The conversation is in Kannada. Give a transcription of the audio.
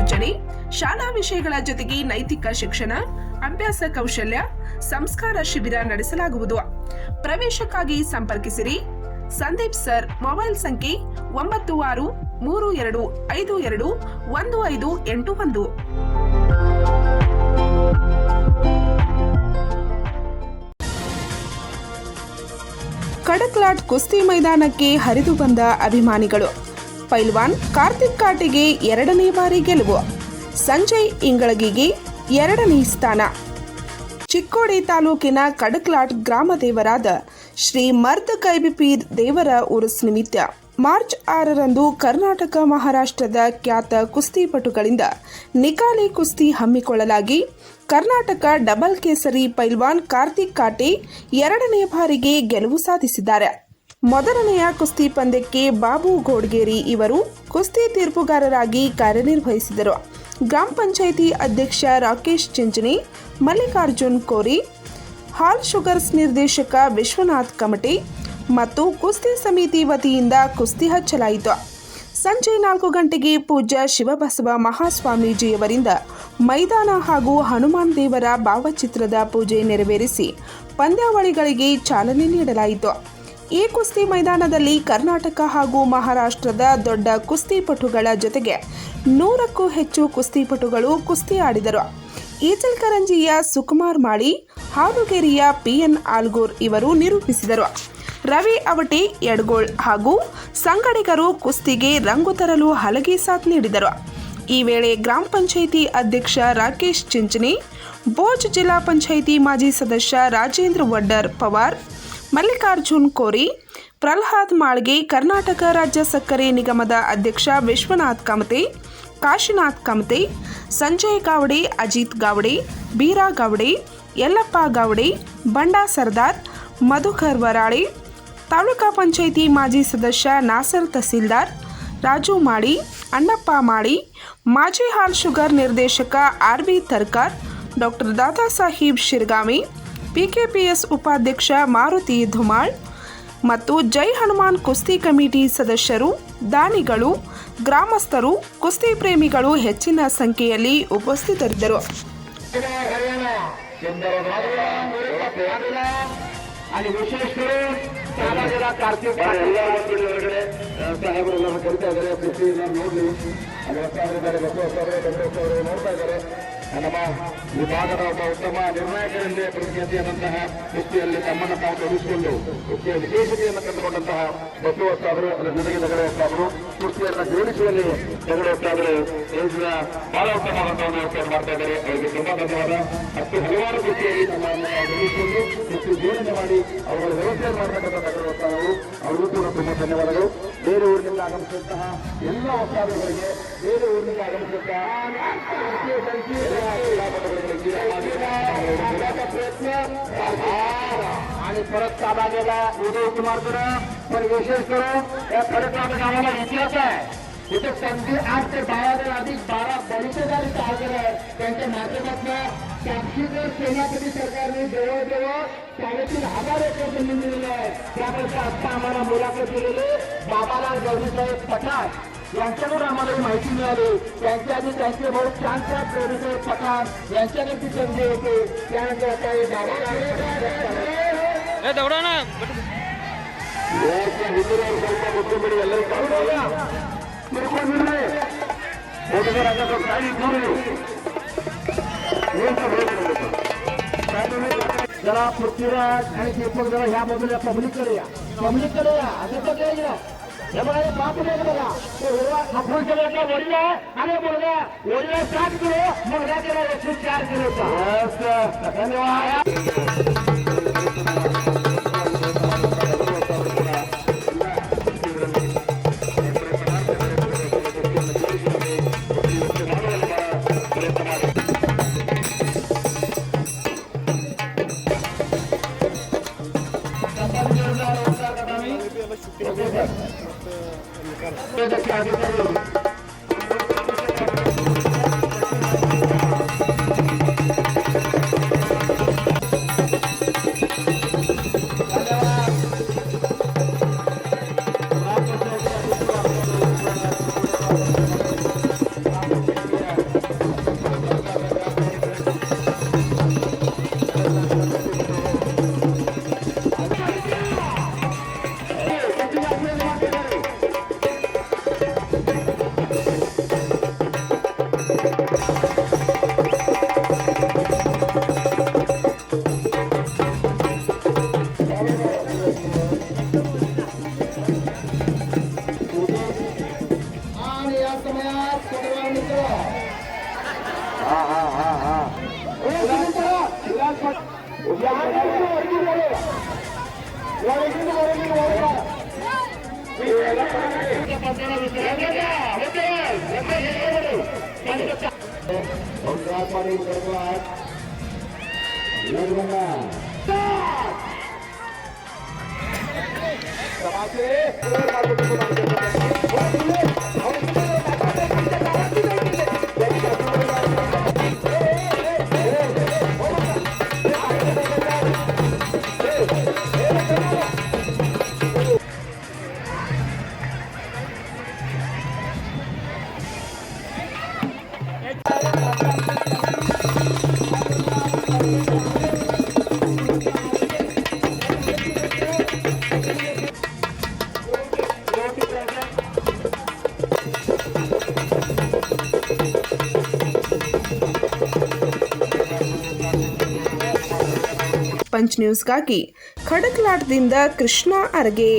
ಸೂಚನೆ ಶಾಲಾ ವಿಷಯಗಳ ಜೊತೆಗೆ ನೈತಿಕ ಶಿಕ್ಷಣ, ಅಭ್ಯಾಸ ಕೌಶಲ್ಯ, ಸಂಸ್ಕಾರ ಶಿಬಿರ ನಡೆಸಲಾಗುವುದು. ಪ್ರವೇಶಕ್ಕಾಗಿ ಸಂಪರ್ಕಿಸಿರಿ. ಸಂದೀಪ್ ಸರ್, ಮೊಬೈಲ್ ಸಂಖ್ಯೆ ಒಂಬತ್ತು ಆರು, ಮೂರು ಎರಡು ಐದು ಎರಡು, ಒಂದು ಐದು ಎಂಟು ಒಂದು. ಕಡಕ್ಲಾಟ್ ಕುಸ್ತಿ ಮೈದಾನಕ್ಕೆ ಹರಿದು ಬಂದ ಅಭಿಮಾನಿಗಳು. ಪೈಲ್ವಾನ್ ಕಾರ್ತಿಕ್ ಕಾಟಿಗೆ ಎರಡನೇ ಬಾರಿ ಗೆಲುವು. ಸಂಜಯ್ ಇಂಗಳಗಿಗೆ ಎರಡನೇ ಸ್ಥಾನ. ಚಿಕ್ಕೋಡಿ ತಾಲೂಕಿನ ಕಡಕ್ಲಾಟ್ ಗ್ರಾಮ ದೇವರಾದ ಶ್ರೀ ಮರ್ದ ಕೈಬಿಪೀರ್ ದೇವರ ಉರುಸ್ ನಿಮಿತ್ತ ಮಾರ್ಚ್ ಆರರಂದು ಕರ್ನಾಟಕ ಮಹಾರಾಷ್ಟ್ರದ ಖ್ಯಾತ ಕುಸ್ತಿಪಟುಗಳಿಂದ ನಿಕಾಲಿ ಕುಸ್ತಿ ಹಮ್ಮಿಕೊಳ್ಳಲಾಗಿ ಕರ್ನಾಟಕ ಡಬಲ್ ಕೇಸರಿ ಪೈಲ್ವಾನ್ ಕಾರ್ತಿಕ್ ಕಾಟೆ ಎರಡನೇ ಬಾರಿಗೆ ಗೆಲುವು ಸಾಧಿಸಿದ್ದಾರೆ. ಮೊದಲನೆಯ ಕುಸ್ತಿ ಪಂದ್ಯಕ್ಕೆ ಬಾಬು ಗೋಡ್ಗೇರಿ ಇವರು ಕುಸ್ತಿ ತೀರ್ಪುಗಾರರಾಗಿ ಕಾರ್ಯನಿರ್ವಹಿಸಿದರು. ಗ್ರಾಮ ಪಂಚಾಯಿತಿ ಅಧ್ಯಕ್ಷ ರಾಕೇಶ್ ಚಿಂಚಣಿ, ಮಲ್ಲಿಕಾರ್ಜುನ್ ಕೋರಿ, ಹಾಲ್ ಶುಗರ್ಸ್ ನಿರ್ದೇಶಕ ವಿಶ್ವನಾಥ್ ಕಮಟಿ ಮತ್ತು ಕುಸ್ತಿ ಸಮಿತಿ ವತಿಯಿಂದ ಕುಸ್ತಿ ಹಚ್ಚಲಾಯಿತು. ಸಂಜೆ ನಾಲ್ಕು ಗಂಟೆಗೆ ಪೂಜ್ಯ ಶಿವಬಸವ ಮಹಾಸ್ವಾಮೀಜಿಯವರಿಂದ ಮೈದಾನ ಹಾಗೂ ಹನುಮಾನ್ ದೇವರ ಭಾವಚಿತ್ರದ ಪೂಜೆ ನೆರವೇರಿಸಿ ಪಂದ್ಯಾವಳಿಗಳಿಗೆ ಚಾಲನೆ ನೀಡಲಾಯಿತು. ಈ ಕುಸ್ತಿ ಮೈದಾನದಲ್ಲಿ ಕರ್ನಾಟಕ ಹಾಗೂ ಮಹಾರಾಷ್ಟ್ರದ ದೊಡ್ಡ ಕುಸ್ತಿಪಟುಗಳ ಜೊತೆಗೆ ನೂರಕ್ಕೂ ಹೆಚ್ಚು ಕುಸ್ತಿಪಟುಗಳು ಕುಸ್ತಿ ಆಡಿದರು. ಈಚಲ್ಕರಂಜಿಯ ಸುಕುಮಾರ್ ಮಾಳಿ ಹಾಲುಗೇರಿಯ ಪಿಎನ್ ಆಲ್ಗೂರ್ ಇವರು ನಿರೂಪಿಸಿದರು. ರವಿ ಅವಟಿ ಯಡ್ಗೋಳ್ ಹಾಗೂ ಸಂಗಡಿಗರು ಕುಸ್ತಿಗೆ ರಂಗು ತರಲು ಹಲಗೆ ಸಾಥ್ ನೀಡಿದರು. ಈ ವೇಳೆ ಗ್ರಾಮ ಪಂಚಾಯಿತಿ ಅಧ್ಯಕ್ಷ ರಾಕೇಶ್ ಚಿಂಚನಿ ಬೋಜ್ ಜಿಲ್ಲಾ ಪಂಚಾಯಿತಿ ಮಾಜಿ ಸದಸ್ಯ ರಾಜೇಂದ್ರ ವಡ್ಡರ್ ಪವಾರ್ ಮಲ್ಲಿಕಾರ್ಜುನ್ ಕೋರಿ ಪ್ರಲ್ಹಾದ್ ಮಾಳ್ಗೆ ಕರ್ನಾಟಕ ರಾಜ್ಯ ಸಕ್ಕರೆ ನಿಗಮದ ಅಧ್ಯಕ್ಷ ವಿಶ್ವನಾಥ್ ಕಮತೆ, ಕಾಶಿನಾಥ್ ಕಮತೆ, ಸಂಜಯ್ ಗಾವಡೆ, ಅಜಿತ್ ಗಾವಡೆ, ಬೀರಾ ಗಾವಡೆ, ಯಲ್ಲಪ್ಪ ಗಾವಡೆ, ಬಂಡಾ ಸರ್ದಾರ್, ಮಧುಕರ್ ವರಾಳೆ, ತಾಲೂಕಾ ಪಂಚಾಯಿತಿ ಮಾಜಿ ಸದಸ್ಯ ನಾಸರ್ ತಹಸೀಲ್ದಾರ್, ರಾಜು ಮಾಳಿ, ಅಣ್ಣಪ್ಪ ಮಾಳಿ, ಮಾಜಿ ಹಾಲ್ ಶುಗರ್ ನಿರ್ದೇಶಕ R B Tarkar, doctor Dada Saheb Shirgami PKPS ಉಪಾಧ್ಯಕ್ಷ ಮಾರುತಿ ಧುಮಾಳ್ ಮತ್ತು ಜೈ ಹನುಮಾನ್ ಕುಸ್ತಿ ಕಮಿಟಿ ಸದಸ್ಯರು, ದಾನಿಗಳು, ಗ್ರಾಮಸ್ಥರು, ಕುಸ್ತಿ ಪ್ರೇಮಿಗಳು ಹೆಚ್ಚಿನ ಸಂಖ್ಯೆಯಲ್ಲಿ ಉಪಸ್ಥಿತರಿದ್ದರು. ನಮ್ಮ ವಿಭಾಗದ ಒಬ್ಬ ಉತ್ತಮ ನಿರ್ಣಾಯಕರೆಂದೇ ಪ್ರತಿನಿಧಿಯಾದಂತಹ ವ್ಯಕ್ತಿಯಲ್ಲಿ ತಮ್ಮನ್ನು ತಾವು ತೊಡಗಿಸಿಕೊಂಡು ವ್ಯಕ್ತಿಯ ವಿಶೇಷತೆಯನ್ನು ಕಂಡುಕೊಂಡಂತಹ ಬಸವತ್ತಾದರು ಅದರ ಜೊತೆಗೆ ತಗೊಳ್ಳುವವರು ಕೃಷಿಯನ್ನು ಜೋಡಿಸುವಲ್ಲಿ ತಗೊಳ್ಳುವತ್ತಾದರು ದೇಶದ ಬಹಳ ಉತ್ತಮವಾದಂತಹ ವ್ಯವಸ್ಥೆ ಮಾಡ್ತಾ ಇದ್ದಾರೆ. ಅವರಿಗೆ ತುಂಬಾ ಧನ್ಯವಾದ. ಮತ್ತು ಹಲವಾರು ರೀತಿಯಲ್ಲಿ ತಮ್ಮನ್ನು ತೊಡಗಿಸಿಕೊಂಡು ಮತ್ತು ಜೋಡಣೆ ಮಾಡಿ ಅವರ ವ್ಯವಸ್ಥೆ ಮಾಡತಕ್ಕಂಥ ತಗೊಳ್ಳುವಂತಹ ಅವರಿಗೂ ಕೂಡ ತುಂಬಾ ಧನ್ಯವಾದಗಳು. ಬೇರೆ ಊರಿನಿಂದ ಆಗಮಿಸಿದಂತಹ ಎಲ್ಲ ವಕ್ತಾರರಿಗೆ ಬೇರೆ ಊರಿನಿಂದ ಆಗಮಿಸಿದಂತಹ ಎಲ್ಲ ಕ್ರೀಡಾಪಟುಗಳಿಗೆ ಕ್ರೀಡಾ ಪ್ರಯತ್ನ आणि परत ताबा गेला उदय कुमारकर पण विशेष करून या खडकवाडी गावाला इतिहास आहे इथे संधी आठ ते बारा हजार अधिक बारा बलितेदार इथं हजर आहेत. त्यांच्या माध्यमातून साक्षीकर सेनापती सरकारने जवळजवळ साडेतीन हजार एकर जमीन दिलेली आहे त्यापैकी आता आम्हाला मुलाखत दिलेली बाबालाल गौरीसाहेब पठाण यांच्याकडून आम्हाला ही माहिती मिळाली. त्यांच्या आधी त्यांचे भाऊ चांदसाहेब गौरीसाहेब पठाण यांच्याकडे ती संधी होती. त्यानंतर आता हे बाबा दौडा ना. ಯಾಕೆ जरा पृथ्वीराज आणि दीपक जरा ह्या बाजूला पब्लिककडे या. पब्लिककडे या. दीपक हे बघा हे बाप नाही बघा. ते हिरवा खापूर केल्याचा वडील आहे आणि मुलगा. वडील सात किलो मुलगा केला एकशे चार किलोचा. धन्यवाद. Obrigado. Penggal paling terkuat. Thank you. Punch ನ್ಯೂಸ್ಗಾಗಿ ಖಡಕ್ಲಾಟದಿಂದ ಕೃಷ್ಣ ಅರಗೆ.